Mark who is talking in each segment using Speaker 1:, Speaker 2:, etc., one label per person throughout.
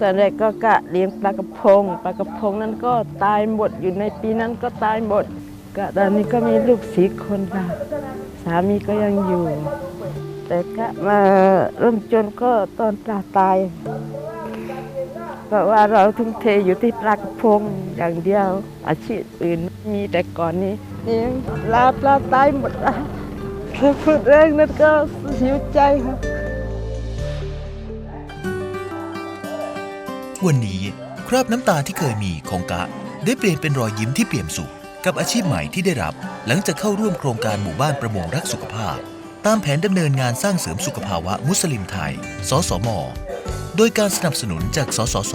Speaker 1: ตอนแรกก็กะเลี้ยงปลากระพง ปลากระพงนั้นก็ตายหมดอยู่ในปีนั้นก็ตายหมดก็ตอนนี้ก็มีลูกสีคนค่ะ สามีก็ยังอยู่ แต่ก็มาเริ่มจนก็ตอนปลาตายเพราะว่าเราทุ่มเทอยู่ที่ปลากระพงอย่างเดียว อาชีพอื่นมีแต่ก่อนนี้นี่ปลาปลาตายหมดแล้วพูดเองนั้นก็เสียใจค่ะ
Speaker 2: วันนี้คราบน้ำตาที่เคยมีของกะ ได้เปลี่ยนเป็นรอยยิ้มที่เปี่ยมสุข กับอาชีพใหม่ที่ได้รับ หลังจากเข้าร่วมโครงการหมู่บ้านประมงรักสุขภาพ ตามแผนดำเนินงานสร้างเสริมสุขภาวะมุสลิมไทย สสม โดยการสนับสนุนจากสสส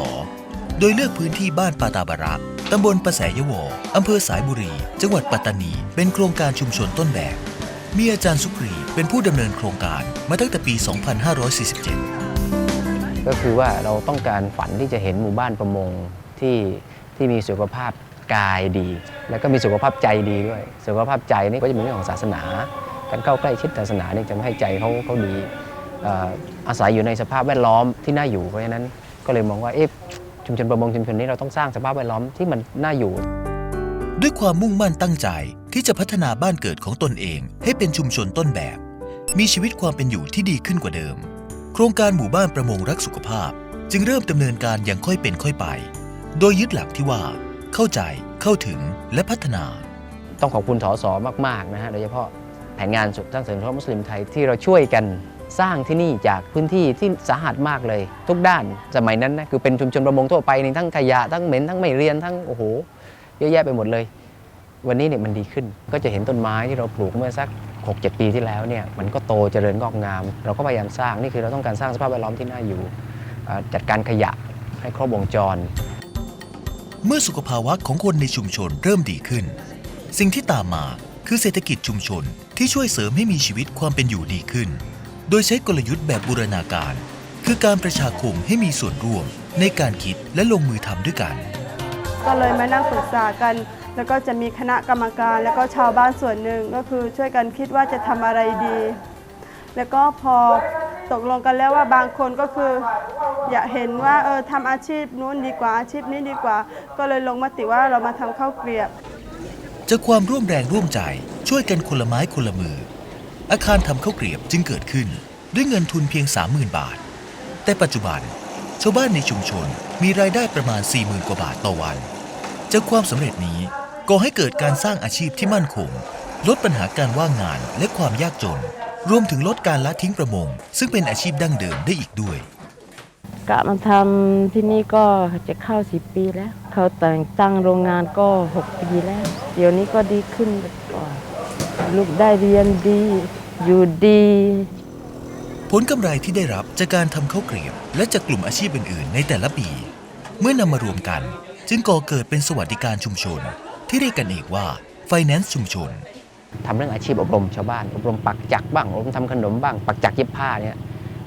Speaker 2: โดยเลือกพื้นที่บ้านปาตาบาระตำบลประแสยวออำเภอสายบุรี จังหวัดปัตตานี เป็นโครงการชุมชนต้นแบบ มีอาจารย์สุกรีเป็นผู้ดำเนินโครงการมาตั้งแต่ปี 2547
Speaker 3: ก็คือว่าเราต้องการฝันที่จะเห็นหมู่บ้านประมงที่ที่มีสุขภาพกายดี แล้วก็มีสุขภาพใจดีด้วย สุขภาพใจนี่ก็จะเป็นเรื่องของศาสนา การเข้าใกล้ชิดศาสนานี่จะไม่ให้ใจเขาเขาดีอาศัยอยู่ในสภาพแวดล้อมที่น่าอยู่เพราะฉะนั้นก็เลยมองว่าเอ๊ะชุมชนประมงชุมชนนี้เราต้องสร้างสภาพแวดล้อมที่มันน่าอยู่
Speaker 2: ด้วยความมุ่งมั่นตั้งใจที่จะพัฒนาบ้านเกิดของตนเอง ให้เป็นชุมชนต้นแบบ มีชีวิตความเป็นอยู่ที่ดีขึ้นกว่าเดิม โครงการหมู่บ้านประมงรักสุขภาพ จึงเริ่มดำเนินการอย่างค่อยเป็นค่อยไป โดยยึดหลักที่ว่า เข้าใจเข้าถึงและพัฒนา
Speaker 3: ต้องขอบคุณทสมากๆนะฮะโดยเฉพาะแผนงานสุดสร้างเสริมสุขภาพมุสลิมไทยที่เราช่วยกันสร้างที่นี่จากพื้นที่ที่สาหัสมากเลย ทุกด้านสมัยนั้นนะคือเป็นชุมชนประมงทั่วไปนี่ทั้งขยะทั้งเหม็นทั้งไม่เรียนทั้งโอ้โหเยอะแยะไปหมดเลย วันนี้เนี่ยมันดีขึ้นก็จะเห็นต้นไม้ที่เราปลูกเมื่อสัก 6-7 ปีที่แล้วเนี่ยมันก็โตเจริญงอกงาม เราก็พยายามสร้างนี่คือเราต้องการสร้างสภาพแวดล้อมที่น่าอยู่อ่าจัดการขยะให้ครบวงจร
Speaker 2: เมื่อสุขภาวะของคนในชุมชนเริ่มดีขึ้น สิ่งที่ตามมาคือเศรษฐกิจชุมชนที่ช่วยเสริมให้มีชีวิตความเป็นอยู่ดีขึ้น โดยใช้กลยุทธ์แบบบูรณาการ คือการประชาคมให้มีส่วนร่วมในการคิดและลงมือทำด้วยกัน
Speaker 4: ก็เลยมานั่งปรึกษากัน แล้วก็จะมีคณะกรรมการ แล้วก็ชาวบ้านส่วนหนึ่งก็คือช่วยกันคิดว่าจะทำอะไรดี แล้วก็พอตกลงกันแล้วว่าบางคนก็คือ อยากเห็นว่าเออทำอาชีพนู้นดีกว่าอาชีพนี้ดีกว่า ก็เลยลงมติว่าเรามาทำข้าวเกลียบ
Speaker 2: จากความร่วมแรงร่วมใจช่วยกันคนละไม้คนละมือ อาคารทำข้าวเกรียบจึงเกิดขึ้นด้วยเงินทุนเพียง 30,000 บาท แต่ปัจจุบันชาวบ้านในชุมชนมีรายได้ประมาณ 40,000 กว่าบาทต่อวัน จากความสำเร็จนี้ ก่อให้เกิดการสร้างอาชีพที่มั่นคง ลดปัญหาการว่างงานและความยากจน รวมถึงลดการละทิ้งประมง ซึ่งเป็นอาชีพดั้งเดิมได้อีกด้วย
Speaker 1: กะมาทำที่นี่ก็จะเข้าสิบปีแล้ว เขาแต่งตั้งโรงงานก็หกปีแล้ว เดี๋ยวนี้ก็ดีขึ้นกว่าลูกได้เรียนดี อยู่ดี
Speaker 2: ผลกำไรที่ได้รับจากการทำข้าวเกรียบ และจากกลุ่มอาชีพอื่นๆ ในแต่ละปี เมื่อนำมารวมกัน จึงก่อเกิดเป็นสวัสดิการชุมชน ที่เรียกกันเองว่า Finance ชุมชน
Speaker 3: ทำเรื่องอาชีพอบรมชาวบ้าน อบรมปักจักรบ้างอบรมทำขนมบ้าง ปักจักรเย็บผ้าเนี่ย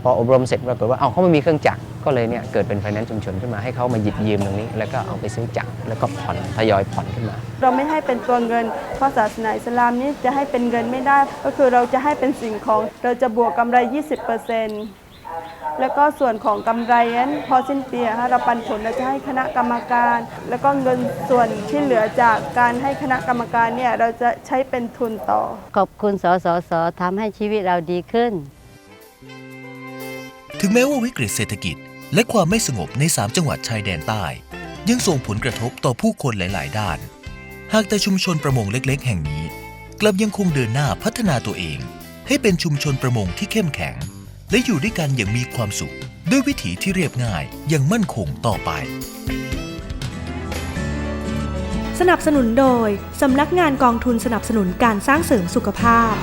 Speaker 3: พออบรมเสร็จปรากฏว่าเอาเขาไม่มีเครื่องจักรก็เลยเนี่ยเกิดเป็นไฟแนนซ์ชุมชนขึ้นมาให้เขามาหยิบยืมตรงนี้ แล้วก็เอาไปซื้อจักรแล้วก็ผ่อนทยอยผ่อนขึ้นมา
Speaker 4: เราไม่ให้เป็นตัวเงิน เพราะศาสนาอิสลามนี้จะให้เป็นเงินไม่ได้ ก็คือเราจะให้เป็นสิ่งของ เราจะบวกกำไร 20% แล้วก็ส่วนของกำไรนั้นพอสิ้นปีอะค่ะเราปันผลเราจะให้คณะกรรมการ แล้วก็เงินส่วนที่เหลือจากการให้คณะกรรมการเนี่ยเราจะใช้เป็นทุนต่อ
Speaker 5: ขอบคุณสสสทำให้ชีวิตเราดีขึ้น
Speaker 2: ถึงแม้ว่าวิกฤตเศรษฐกิจ และความไม่สงบใน 3 จังหวัดชายแดนใต้ ยังส่งผลกระทบต่อผู้คนหลาย ๆ ด้าน หากแต่ชุมชนประมงเล็ก ๆ แห่งนี้ กลับยังคงเดินหน้าพัฒนาตัวเอง ให้เป็นชุมชนประมงที่เข้มแข็ง และอยู่ด้วยกันอย่างมีความสุข ด้วยวิถีที่เรียบง่ายอย่างมั่นคงต่อไป
Speaker 6: สนับสนุนโดย สำนักงานกองทุนสนับสนุนการสร้างเสริมสุขภาพ